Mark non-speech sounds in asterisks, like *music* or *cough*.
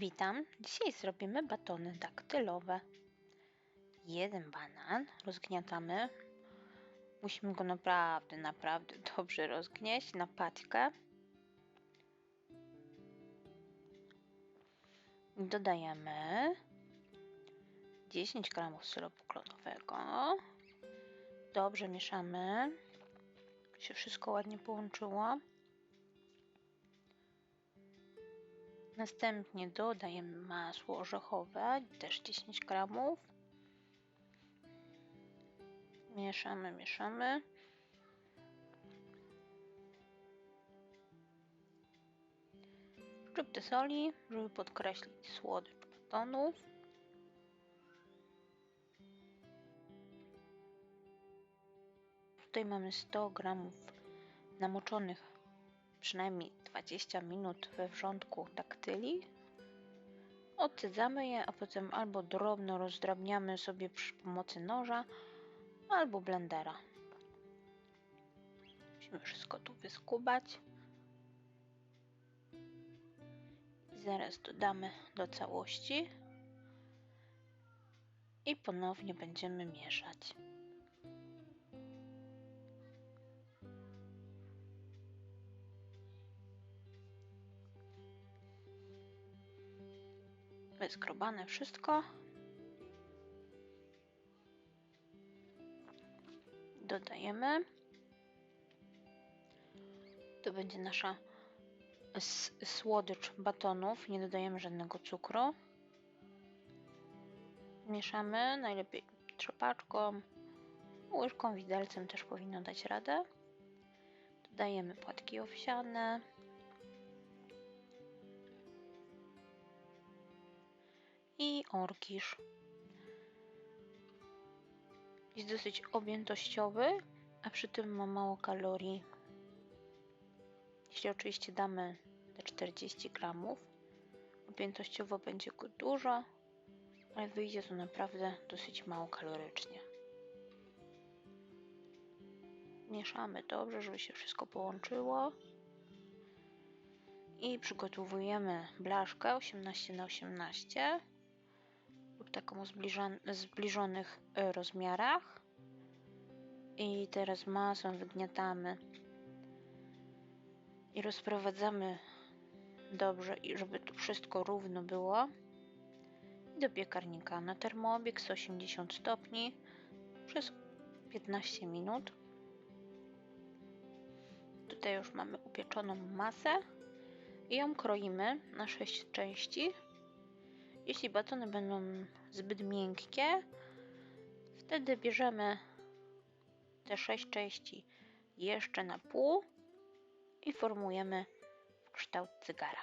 Witam. Dzisiaj zrobimy batony daktylowe. Jeden banan rozgniatamy. Musimy go naprawdę, naprawdę *laughs* dobrze rozgnieść na paćkę. Dodajemy 10 gramów syropu klonowego. Dobrze mieszamy, się wszystko ładnie połączyło. Następnie dodajemy masło orzechowe, też 10 gramów. Mieszamy, mieszamy. Szczyptę soli, żeby podkreślić słodycz batonów. Tutaj mamy 100 gramów namoczonych przynajmniej 20 minut we wrzątku daktyli. Odcydzamy je, a potem albo drobno rozdrabniamy sobie przy pomocy noża, albo blendera. Musimy wszystko tu wyskubać. Zaraz dodamy do całości i ponownie będziemy mieszać. Wyskrobane wszystko. Dodajemy. To będzie nasza słodycz batonów. Nie dodajemy żadnego cukru. Mieszamy najlepiej trzepaczką, łyżką, widelcem też powinno dać radę. Dodajemy płatki owsiane. I orkisz. Jest dosyć objętościowy, a przy tym ma mało kalorii. Jeśli oczywiście damy te 40 gramów, objętościowo będzie go dużo, ale wyjdzie to naprawdę dosyć mało kalorycznie. Mieszamy dobrze, żeby się wszystko połączyło. I przygotowujemy blaszkę 18 na 18 lub taką o zbliżonych e, rozmiarach. I teraz masą wygniatamy i rozprowadzamy dobrze, żeby tu wszystko równo było. I do piekarnika na termobieg 180 stopni przez 15 minut. Tutaj już mamy upieczoną masę i ją kroimy na 6 części jeśli batony będą zbyt miękkie, wtedy bierzemy te sześć części jeszcze na pół i formujemy w kształt cygara.